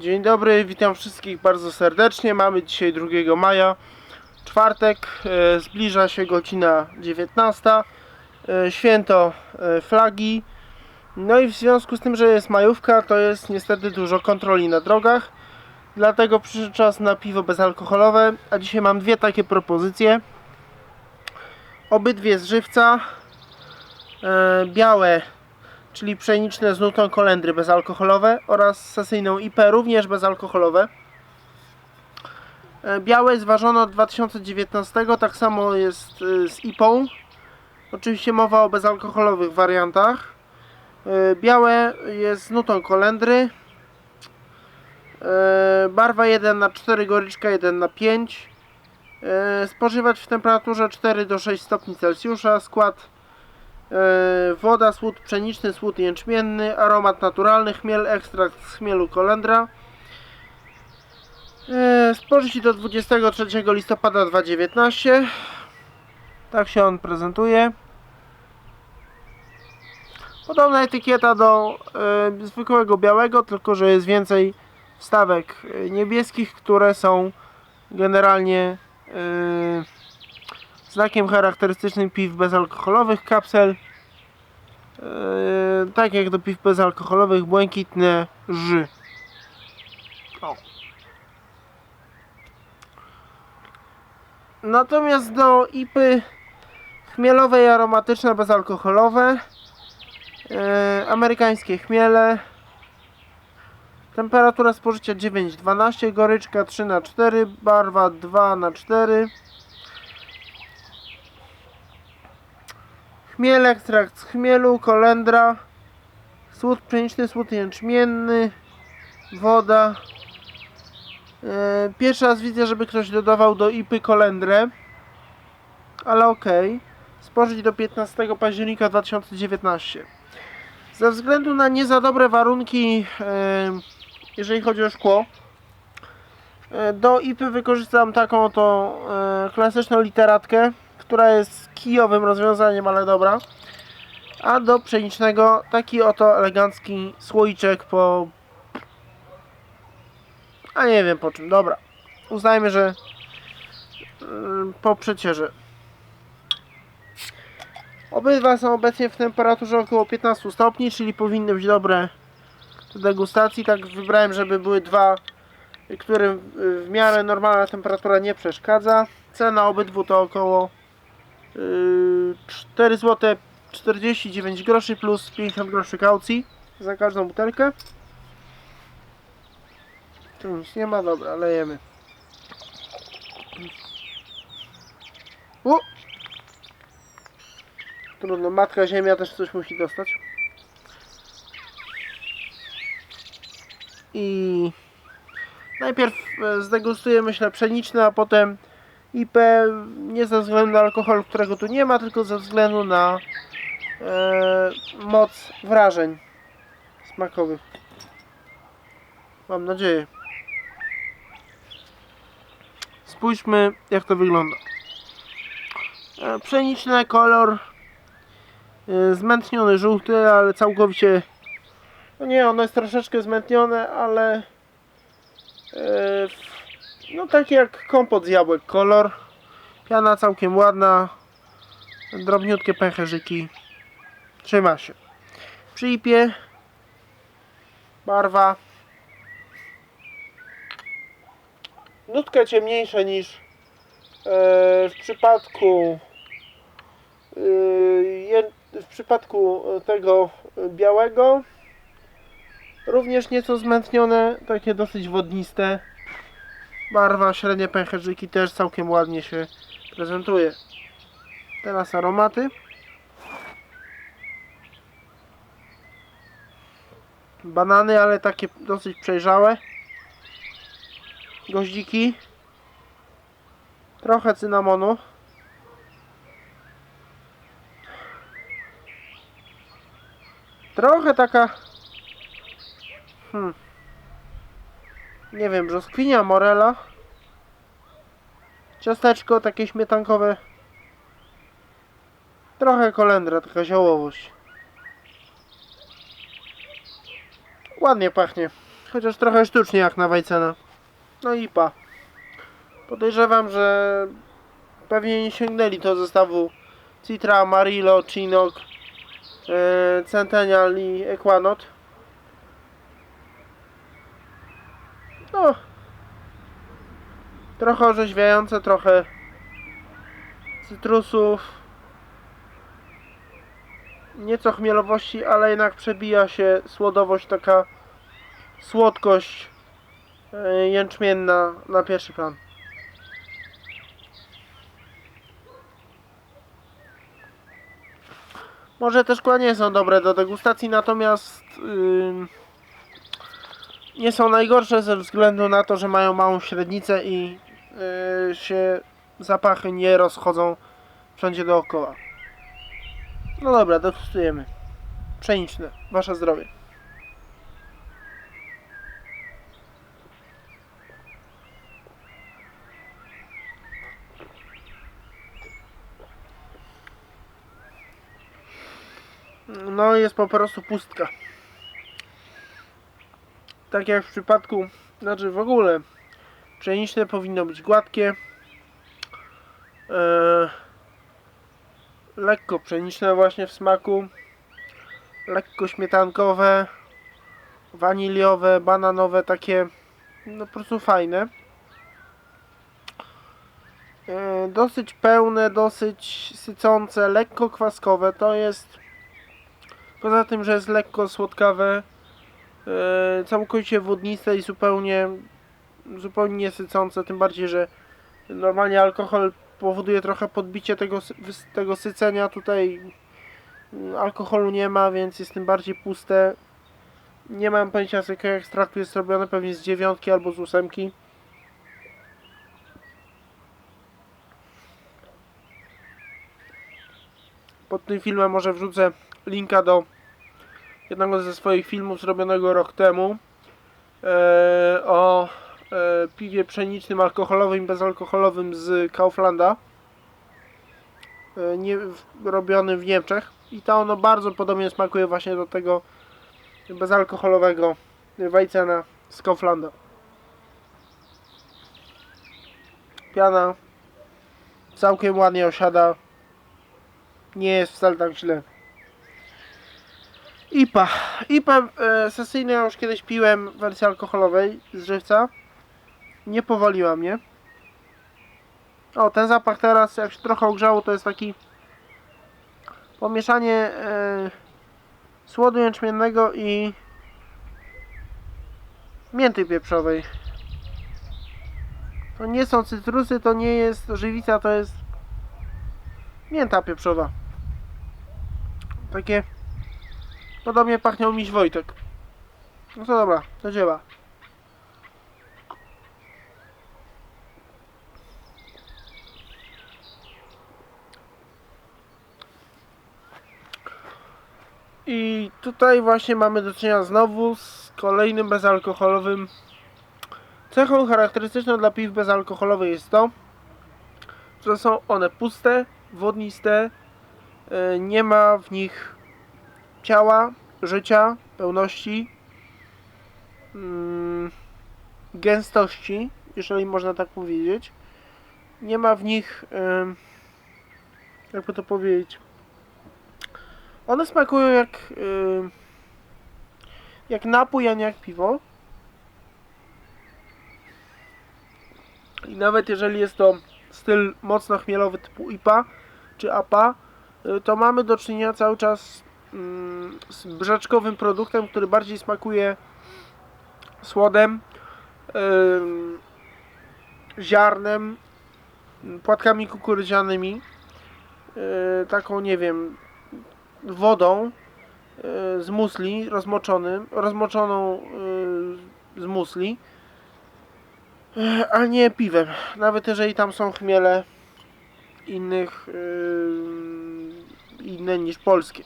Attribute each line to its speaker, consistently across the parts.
Speaker 1: Dzień dobry, witam wszystkich bardzo serdecznie. Mamy dzisiaj 2 maja, czwartek, e, zbliża się godzina 19, e, święto e, flagi. No i w związku z tym, że jest majówka, to jest niestety dużo kontroli na drogach. Dlatego przyszedł czas na piwo bezalkoholowe, a dzisiaj mam dwie takie propozycje. Obydwie z żywca. Białe czyli pszeniczne z nutą kolendry bezalkoholowe oraz sesyjną IP również bezalkoholowe. E, Białe zważono od 2019, tak samo jest e, z IPą. Oczywiście mowa o bezalkoholowych wariantach. E, Białe jest z nutą kolendry. Barwa 1 na 4 goryczka 1 na 5 E, Spożywać w temperaturze 4 do 6 stopni Celsjusza. Skład woda, słód pszeniczny, słód jęczmienny, aromat naturalny, chmiel, ekstrakt z chmielu kolendra. E, Spożyć do 23 listopada 2019. Tak się on prezentuje. Podobna etykieta do e, zwykłego białego, tylko że jest więcej wstawek e, niebieskich, które są generalnie e, znakiem charakterystycznym piw bezalkoholowych kapsel. Eee, tak jak do piw bezalkoholowych, błękitne ży. O. Natomiast do IPy chmielowe i aromatyczne bezalkoholowe, eee, amerykańskie chmiele, temperatura spożycia 9-12, goryczka 3 na 4 barwa 2 na 4 Chmiel, ekstrakt z chmielu, kolendra, słód pszeniczny, słód jęczmienny, woda. E, Pierwszy raz widzę, żeby ktoś dodawał do IPy kolendrę, ale okej. Spożyć do 15 października 2019. Ze względu na nie za dobre warunki, e, jeżeli chodzi o szkło, e, do IPy wykorzystam taką oto e, klasyczną literatkę, która jest kijowym rozwiązaniem, ale dobra. A do pszenicznego taki oto elegancki słoiczek po... A nie wiem po czym, dobra. Uznajmy, że mm, po przecierze. Obydwa są obecnie w temperaturze około 15 stopni, czyli powinny być dobre do degustacji. Tak wybrałem, żeby były dwa, którym w miarę normalna temperatura nie przeszkadza. Cena obydwu to około 4 zł 49 groszy plus 50 groszy kaucji za każdą butelkę. Tu nic nie ma, dobra, lejemy. U! Trudno, matka ziemia też coś musi dostać. I najpierw e, zdegustuję myślę pszeniczne, a potem IP nie ze względu na alkohol, którego tu nie ma, tylko ze względu na e, moc wrażeń smakowych. Mam nadzieję. Spójrzmy jak to wygląda. E, pszeniczny kolor e, zmętniony żółty, ale całkowicie no nie, ono jest troszeczkę zmętnione, ale e, no taki jak kompot z jabłek kolor. Piana całkiem ładna. Drobniutkie pęcherzyki. Trzyma się. Przy ipie barwa nutkę ciemniejsza niż e, w przypadku e, w przypadku tego białego również nieco zmętnione, takie dosyć wodniste barwa, średnie pęcherzyki też całkiem ładnie się prezentuje. Teraz aromaty. Banany, ale takie dosyć przejrzałe. Goździki. Trochę cynamonu. Trochę taka... Hmm. Nie wiem, brzoskwinia, morela. Ciasteczko takie śmietankowe. Trochę kolendra, taka ziołowość. Ładnie pachnie. Chociaż trochę sztucznie jak na Wajcena. No i IPA. Podejrzewam, że pewnie nie sięgnęli do zestawu Citra, Amarillo, Chinook, e, Centennial i Equanot. No. Trochę orzeźwiające, trochę cytrusów. Nieco chmielowości, ale jednak przebija się słodowość, taka słodkość e, jęczmienna na pierwszy plan. Może te szkła nie są dobre do degustacji, natomiast ym, nie są najgorsze ze względu na to, że mają małą średnicę i yy, się zapachy nie rozchodzą wszędzie dookoła. No dobra, degustujemy. Pszeniczne, wasze zdrowie. No jest po prostu pustka. Tak jak w przypadku, znaczy w ogóle pszeniczne powinno być gładkie. Eee, lekko pszeniczne właśnie w smaku. Lekko śmietankowe, waniliowe, bananowe, takie no po prostu fajne. Eee, dosyć pełne, dosyć sycące, lekko kwaskowe. To jest Poza tym, że jest lekko słodkawe, całkowicie wodniste i zupełnie, zupełnie niesycące, tym bardziej, że normalnie alkohol powoduje trochę podbicie tego, tego sycenia. Tutaj mm, alkoholu nie ma, więc jest tym bardziej puste. Nie mam pojęcia z jakiego ekstraktu jest robione, pewnie z dziewiątki albo z ósemki. Pod tym filmem może wrzucę linka do jednego ze swoich filmów zrobionego rok temu e, o e, piwie pszenicznym, alkoholowym i bezalkoholowym z Kauflanda e, nie, robionym w Niemczech. I to ono bardzo podobnie smakuje właśnie do tego bezalkoholowego Weissena z Kauflanda. Piana całkiem ładnie osiada. Nie jest wcale tak źle IPA. IPA e, już kiedyś piłem w wersji alkoholowej z żywca. Nie powaliła mnie. O, ten zapach teraz, jak się trochę ogrzało, to jest taki pomieszanie e, słodu jęczmiennego i mięty pieprzowej. To nie są cytrusy, to nie jest żywica, to jest mięta pieprzowa. Takie Podobnie pachniał miś Wojtek. No to dobra, to dzieła. I tutaj właśnie mamy do czynienia znowu z kolejnym bezalkoholowym. Cechą charakterystyczną dla piw bezalkoholowych jest to, że są one puste, wodniste, e, nie ma w nich ciała, życia, pełności, mm, gęstości, jeżeli można tak powiedzieć. Nie ma w nich, jakby to powiedzieć, one smakują jak, jak napój, a nie jak piwo. I nawet jeżeli jest to styl mocno chmielowy typu IPA czy APA, y, to mamy do czynienia cały czas z brzeczkowym produktem, który bardziej smakuje słodem, ziarnem, płatkami kukurydzianymi, yy, taką nie wiem, wodą yy, z musli rozmoczonym, rozmoczoną yy, z musli, a nie piwem. Nawet jeżeli tam są chmiele innych, inne niż polskie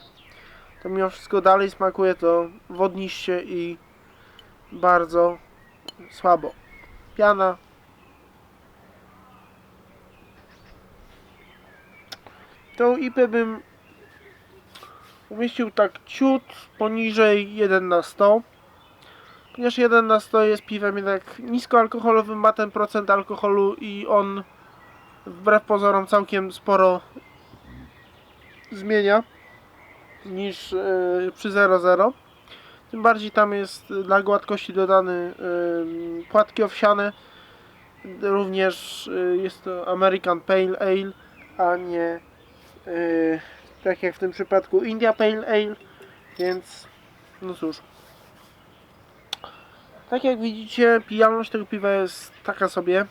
Speaker 1: to mimo wszystko dalej smakuje to wodniście i bardzo słabo. Piana. Tą IPę bym umieścił tak ciut poniżej 1 na 100. Ponieważ 1 na 100 jest piwem jednak niskoalkoholowym, ma ten procent alkoholu i on wbrew pozorom całkiem sporo zmienia niż yy, przy 0,0. Tym bardziej tam jest dla gładkości dodany yy, płatki owsiane. Również y, jest to American Pale Ale, a nie tak jak w tym przypadku India Pale Ale, więc no cóż. Tak jak widzicie, pijalność tego piwa jest taka sobie.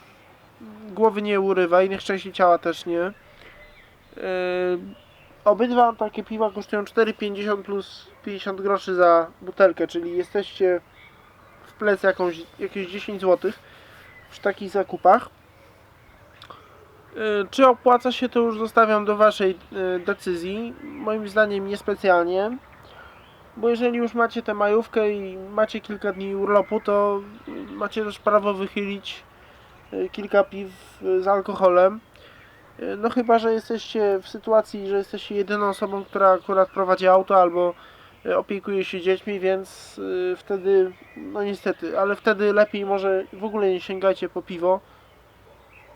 Speaker 1: Głowy nie urywa i nieszczęście ciała też nie. Yy, obydwa takie piwa kosztują 4,50 plus 50 groszy za butelkę, czyli jesteście w plec jakąś, jakieś 10 zł przy takich zakupach. Yy, Czy opłaca się, to już zostawiam do Waszej yy, decyzji. Moim zdaniem niespecjalnie. Bo jeżeli już macie tę majówkę i macie kilka dni urlopu, to y, macie też prawo wychylić y, kilka piw y, z alkoholem. No chyba, że jesteście w sytuacji, że jesteście jedyną osobą, która akurat prowadzi auto albo y, opiekuje się dziećmi, więc y, wtedy, no niestety, ale wtedy lepiej może w ogóle nie sięgajcie po piwo.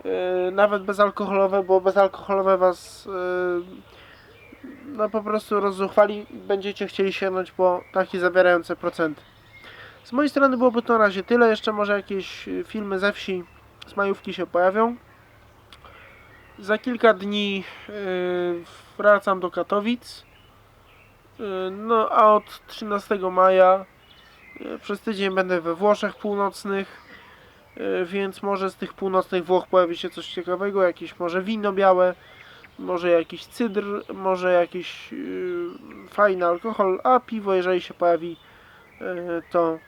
Speaker 1: Y, Nawet bezalkoholowe, bo bezalkoholowe was no po prostu rozzuchwali będziecie chcieli sięgnąć po takie zawierające procenty. Z mojej strony byłoby to na razie tyle. Jeszcze może jakieś filmy ze wsi z majówki się pojawią. Za kilka dni yy, wracam do Katowic. Yy, no a od 13 maja yy, przez tydzień będę we Włoszech północnych. Więc może z tych północnych Włoch pojawi się coś ciekawego, jakieś może wino białe może jakiś cydr, może jakiś fajny alkohol, a piwo, jeżeli się pojawi, to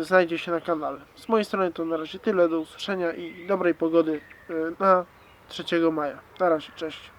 Speaker 1: znajdzie się na kanale. Z mojej strony to na razie tyle, do usłyszenia i dobrej pogody na 3 maja. Na razie, cześć.